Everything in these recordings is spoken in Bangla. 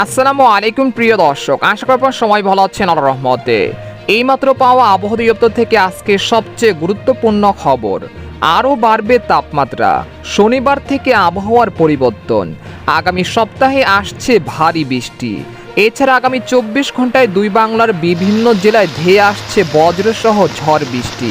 আসসালামু আলাইকুম, প্রিয় দর্শক। আশা করি আপনার সময় ভালো আছেন, আল্লাহর রহমতে। এইমাত্র পাওয়া আবহাওয়া দপ্তর থেকে আজকে সবচেয়ে গুরুত্বপূর্ণ খবর। আরও বাড়বে তাপমাত্রা। শনিবার থেকে আবহাওয়ার পরিবর্তন। আগামী সপ্তাহে আসছে ভারী বৃষ্টি। এছাড়া আগামী চব্বিশ ঘন্টায় দুই বাংলার বিভিন্ন জেলায় ধেয়ে আসছে বজ্রসহ ঝড় বৃষ্টি।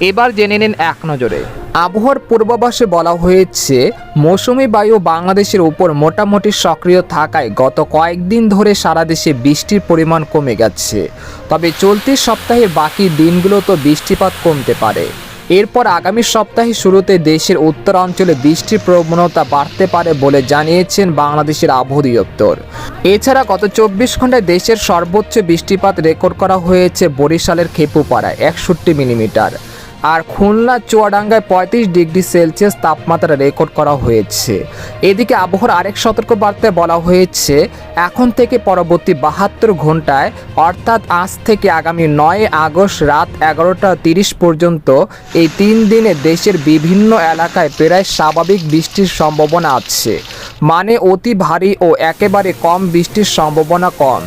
এবার জেনে নিন এক নজরে। আবহাওয়ার পূর্বাভাসে বলা হয়েছে, মৌসুমি বায়ু বাংলাদেশের উপর মোটামুটি সক্রিয় থাকায় গত কয়েকদিন ধরে সারা দেশে বৃষ্টির পরিমাণ কমে গেছে। তবে চলতি সপ্তাহের বাকি দিনগুলো তো বৃষ্টিপাত কমতে পারে। এরপর আগামী সপ্তাহে শুরুতে দেশের উত্তরাঞ্চলে বৃষ্টির প্রবণতা বাড়তে পারে বলে জানিয়েছেন বাংলাদেশের আবহাওয়া দপ্তর এছাড়া গত চব্বিশ ঘন্টায় দেশের সর্বোচ্চ বৃষ্টিপাত রেকর্ড করা হয়েছে বরিশালের খেপুপাড়ায়, একষট্টি মিলিমিটার। আর খুলনা চুয়াডাঙ্গায় পঁয়ত্রিশ ডিগ্রি সেলসিয়াস তাপমাত্রা রেকর্ড করা হয়েছে। এদিকে আবহাওয়ার আরেক সতর্ক বার্তায় বলা হয়েছে, এখন থেকে পরবর্তী বাহাত্তর ঘন্টায় অর্থাৎ আজ থেকে আগামী নয় আগস্ট রাত এগারোটা তিরিশ পর্যন্ত, এই তিন দিনে দেশের বিভিন্ন এলাকায় প্রায় স্বাভাবিক বৃষ্টির সম্ভাবনা আছে। মানে অতি ভারী ও একেবারে কম বৃষ্টির সম্ভাবনা কম।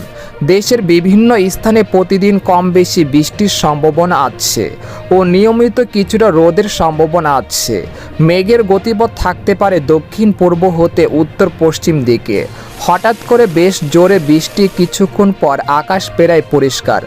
দেশের বিভিন্ন স্থানে প্রতিদিন কম বেশি বৃষ্টির সম্ভাবনা আছে ও নিয়মিত কিছুটা রোদের সম্ভাবনা আছে। মেঘের গতিপথ থাকতে পারে দক্ষিণ পূর্ব হতে উত্তর পশ্চিম দিকে। হঠাৎ করে বেশ জোরে বৃষ্টি কিছুক্ষণ পর আকাশ পেরায় পরিষ্কার।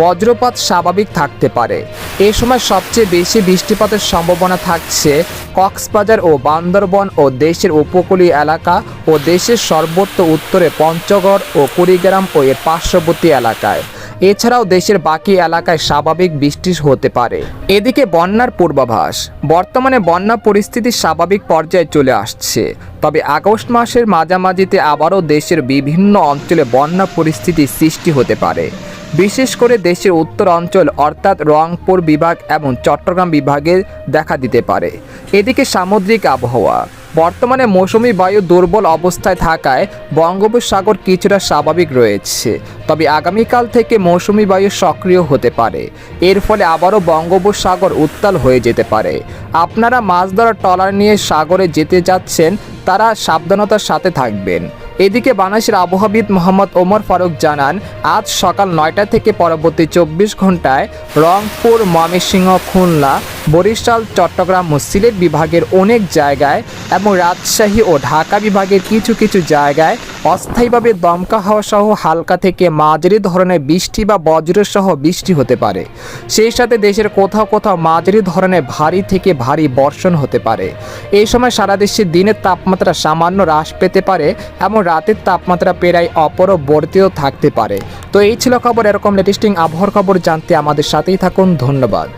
বজ্রপাত স্বাভাবিক থাকতে পারে। এ সময় সবচেয়ে বেশি বৃষ্টিপাতের সম্ভাবনা থাকছে কক্সবাজার ও বান্দরবন ও দেশের উপকূলীয় এলাকা ও দেশের সর্বত্র উত্তরে পঞ্চগড় ও কুড়িগ্রাম ও এর পার্শ্ববর্তী এলাকায়। এছাড়াও দেশের বাকি এলাকায় স্বাভাবিক বৃষ্টি হতে পারে। এদিকে বন্যার পূর্বাভাস। বর্তমানে বন্যা পরিস্থিতি স্বাভাবিক পর্যায়ে চলে আসছে। তবে আগস্ট মাসের মাঝামাঝিতে আবারও দেশের বিভিন্ন অঞ্চলে বন্যা পরিস্থিতি সৃষ্টি হতে পারে। বিশেষ করে দেশের উত্তর অঞ্চল অর্থাৎ রংপুর বিভাগ এবং চট্টগ্রাম বিভাগে দেখা দিতে পারে। এদিকে সামুদ্রিক আবহাওয়া। বর্তমানে মৌসুমি বায়ু দুর্বল অবস্থায় থাকায় বঙ্গোপসাগর কিছুটা স্বাভাবিক রয়েছে। তবে আগামীকাল থেকে মৌসুমি বায়ু সক্রিয় হতে পারে। এর ফলে আবারও বঙ্গোপসাগর উত্তাল হয়ে যেতে পারে। আপনারা মাছ ধরা ট্রলার নিয়ে সাগরে যেতে যাচ্ছেন, তারা সাবধানতার সাথে থাকবেন। এদিকে বাংলাদেশের আবহাওয়াবিদ মোহাম্মদ ওমর ফারুক জানান, আজ সকাল নয়টা থেকে পরবর্তী চব্বিশ ঘন্টায় রংপুর, ময়মনসিংহ, খুলনা, বরিশাল, চট্টগ্রাম ও সিলেট বিভাগের অনেক জায়গায় এবং রাজশাহী ও ঢাকা বিভাগের কিছু কিছু জায়গায় অস্থায়ীভাবে দমকা হাওয়া সহ হালকা থেকে মাঝারি ধরনের বৃষ্টি বা বজ্রসহ বৃষ্টি হতে পারে। সেই সাথে দেশের কোথাও কোথাও মাঝারি ধরনের ভারী থেকে ভারী বর্ষণ হতে পারে। এই সময় সারা দেশে দিনের তাপমাত্রা সামান্য হ্রাস পেতে পারে এবং রাতের তাপমাত্রা প্রায় অপরবর্তীও থাকতে পারে। তো এই ছিল খবর, এরকম লেটেস্টিং আবহাওয়ার খবর জানতে আমাদের সাথেই থাকুন। ধন্যবাদ।